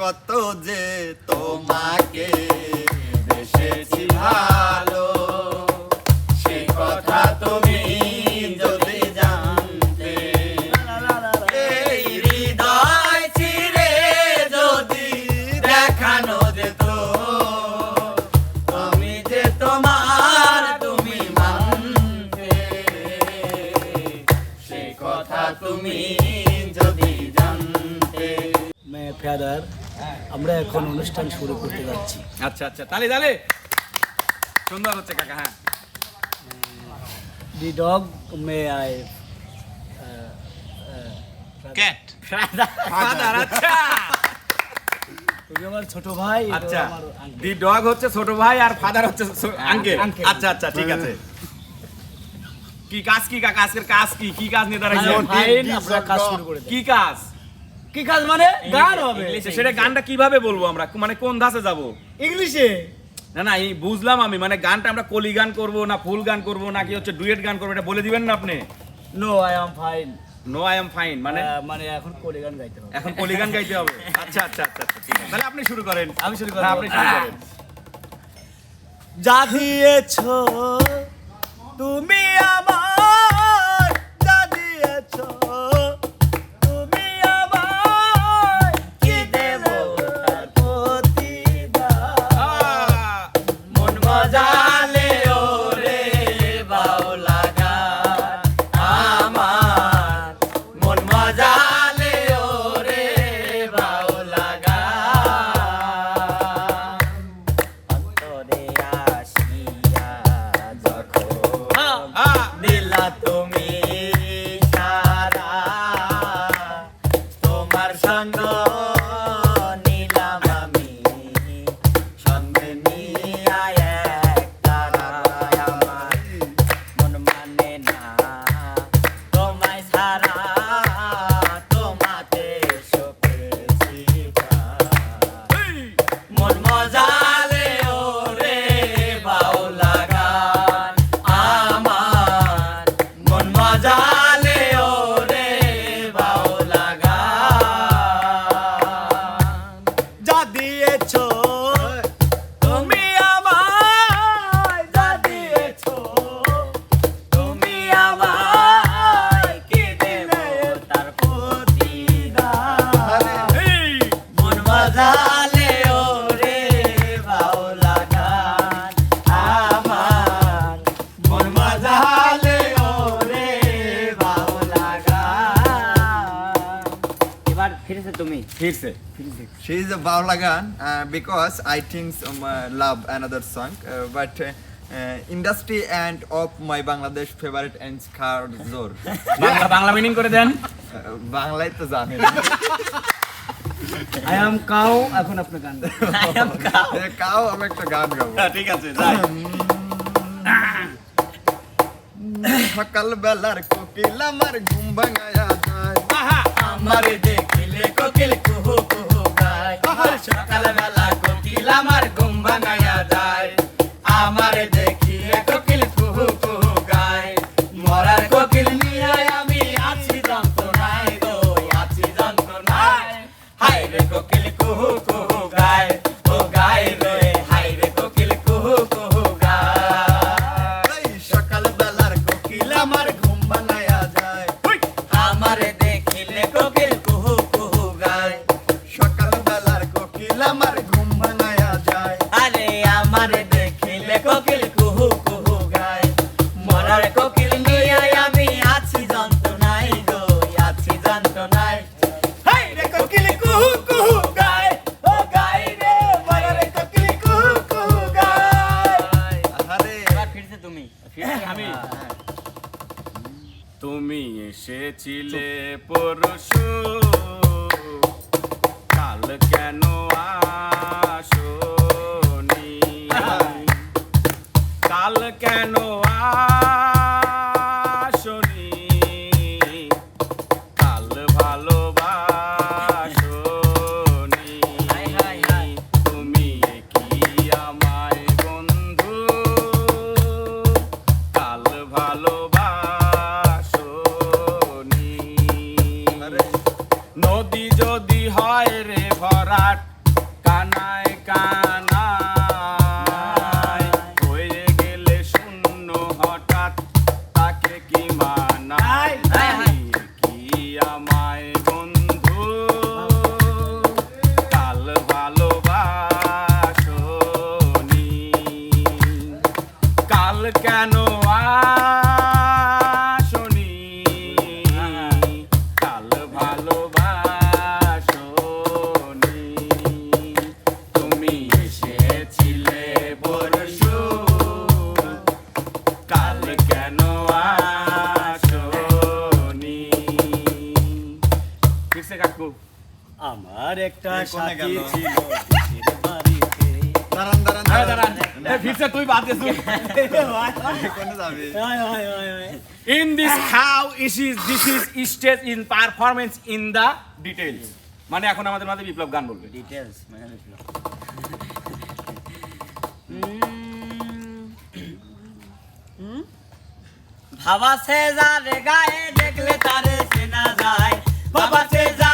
কত যে তোমাকে বেসেছি ভালো। এখন অনুষ্ঠান শুরু করতে যাচ্ছি। আচ্ছা আচ্ছা। তালে তালে। সুন্দর হচ্ছে কাকা হ্যাঁ। The dog may I cat father আচ্ছা। আমার ছোট ভাই আচ্ছা। দি ডগ হচ্ছে ছোট ভাই আর ফাদার হচ্ছে আঙ্কেল আচ্ছা আচ্ছা ঠিক আছে। কি কাজ কি কাকা? আজকের কাজ কি? কি কাজ নিয়ে দাঁড়াইছে কাজ শুরু করে কি কাজ? কি কাজ মানে? গান হবে। সেটা গানটা কীভাবে বলব আমরা? মানে কোন ধাসে যাব? ইংলিশে? না না এই বুঝলাম আমি। মানে গানটা আমরা কলি গান করব না ফুল গান করব নাকি হচ্ছে ডুয়েট গান করব এটা বলে দিবেন না আপনি? No I am fine no I am fine মানে? মানে এখন কলি গান গাইতে হবে। এখন কলি গান গাইতে হবে। আচ্ছা আচ্ছা আচ্ছা আচ্ছা, ঠিক আছে। তাহলে আপনি শুরু করেন। আমি শুরু করব। আপনি শুরু করেন। যা দিয়েছ তুমি industry and of my Bangladesh favourite and খার আমি একটা গান হ্যাঁ, ঠিক আছে সকাল বেলার কোকিল আমার ঘুম ভাঙায় আমার দেখে কোকিল কুহু কুহু গায়। সকালবেলা কোকিল আমার আমার একটা সাথী ছিল মানে এখন আমাদের মাঝে বিপ্লব গান বলবে। মানে ভাবা সে যায় দেখলে তারে সেনা যায়। বাবা সে যায়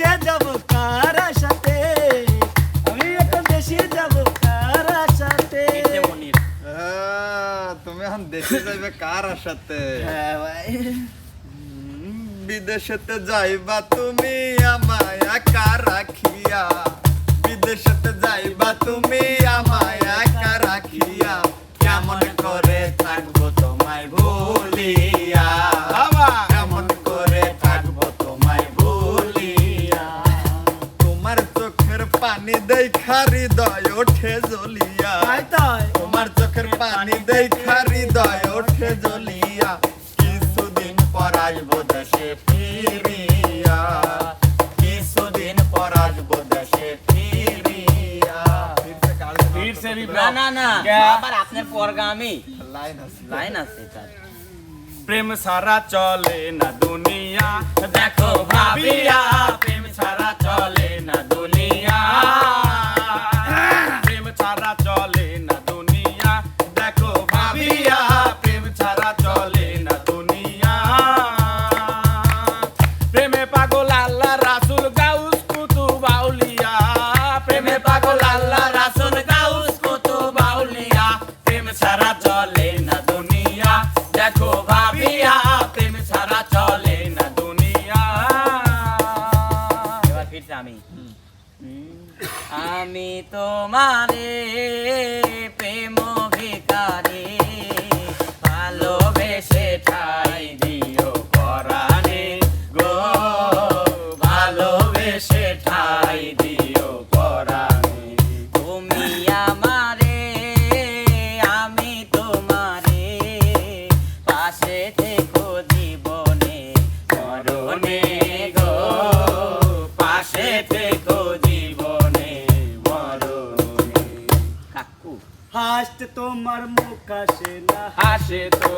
দেশে যাব তুমি এখন কার বিদেশেতে যাইবা তুমি আমায় একা রাখিয়া। বিদেশেতে যাইবা তুমি আমায়া কার রাখিয়া। কেমন করে থাকব তোমায় ভুলিয়া পানি দেখা হৃদয় ওঠে জ্বলিয়া। তোমার চোখের পানি দেখা হৃদয় ওঠে কিছুদিন পর আসব দেশে ফিরিয়া। কিছুদিন পর আসব দেশে প্রেম সারা চলে না দুনিয়া। দেখো ভাবিয়া প্রেম সারা চলে না আসে তো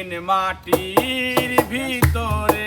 একদিন মাটির ভিতরে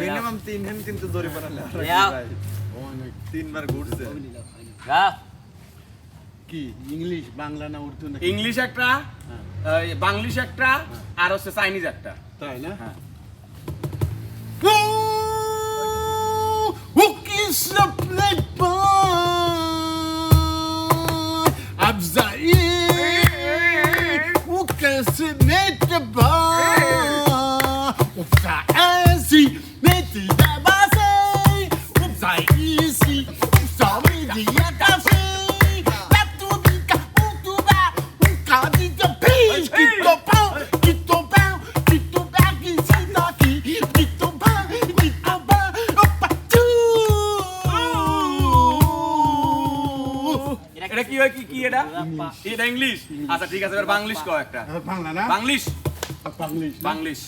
মিনিমাম তিন দিন কিন্তু জরিমানা ভাই। তিনবার ঘুরছে। কি? ইংলিশ বাংলা না উর্দু না ইংলিশ একটা এই, বাংলিশ একটা আর হচ্ছে চাইনিজ একটা। তাই না? হ্যাঁ। Mette pas Ça ainsi base Où ça ici ça midi à café La tournica Où tout va Où qu'a dit de pige Qui t'en prend Qui prend Qui prend Qui dans qui prend Qui prend Oh partout এটা কি হয় কি কি এটা এটা English আচ্ছা ঠিক আছে এবার বাংলিশ কও একটা বাংলা না Banglish Banglish Banglish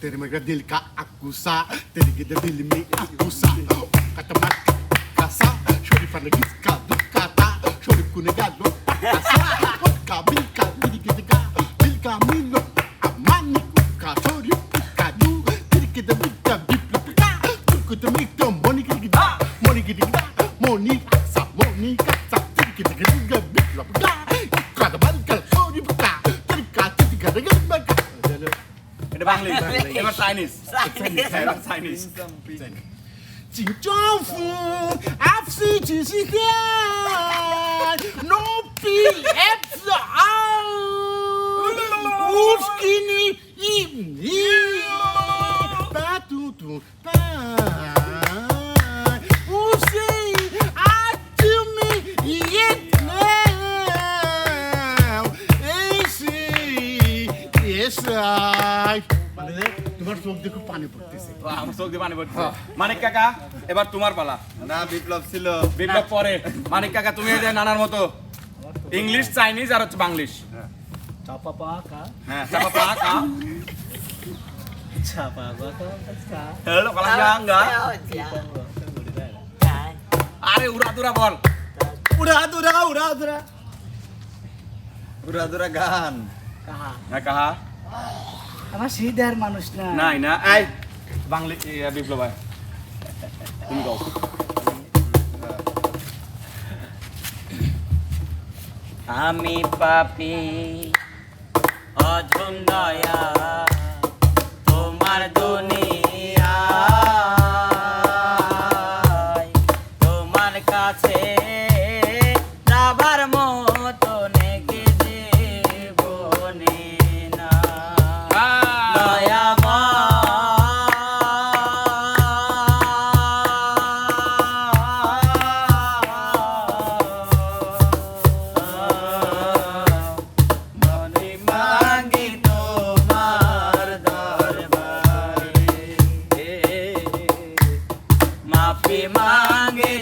तेरे में दिल का अकुसा तेरे के दिल में अकुसा kata mati kasa shori fana giska dukata shori kunega do kasa ka bilka bilka bilka milo amani 开了彩礼。紧张服，FC 举起天，No B F R，我给你一。চোখ দেখো পানি পড়তেছে। আমার চোখ দিয়ে পানি পড়ছে মানিক কাকা এবার তোমার পালা। না বিপ্লব ছিল। বিপ্লব পরে। মানিক কাকা তুমি এই যে নানার মতো ইংলিশ চাইনিজ আর হচ্ছে বাংলিশ। চাপা পাকা হ্যাঁ চাপা পা কা চাপা পাকা কা হ্যালো পালা enggak আরে উড়া দুরা বল। উড়া দুরা উড়া দুরা। পুরা দুরা গান। কাহা হ্যাঁ কাহা? আমার সিধার মানুষ না। নাই না এই বাংলি বিপ্লব ভাই তুমি কও। আমি পাপি অধম দয়া माफी मांगे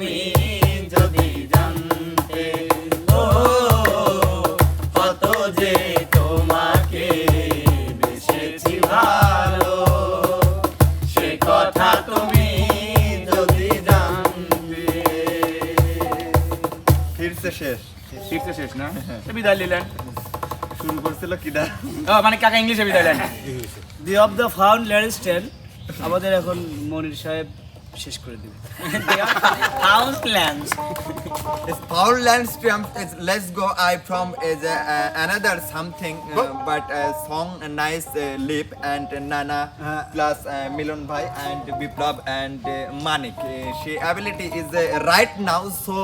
তুমি যদি জানতে ও কত যে তোমাকে বেসেছি ভালো সে কথা তুমি যদি জানতে। ফিরছে শেষ। ফিরছে শেষ না? তো বিদায় নিলেন। শুরু করছিল কিনা মানে কাকা ইংলিশে বিদায় নেন। The of the found land আমাদের এখন মনির সাহেব শেষ করে দিবে। House lands is lands from is let's go I but song nice lip and নানা plus Milan and Biplob and Manik say ability is right now so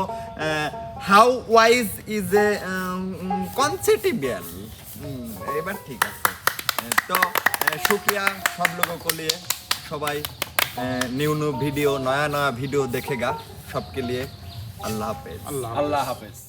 how wise is a কনসেটিভিয়াল এবার ঠিক আছে। তো শুক্রিয়া সব লোক কলিয়ে সবাই নিউ নিউ ভিডিও নয়া নয়া ভিডিও देखेगा सबके लिए अल्लाह हाफिज আল্লাহ হাফেজ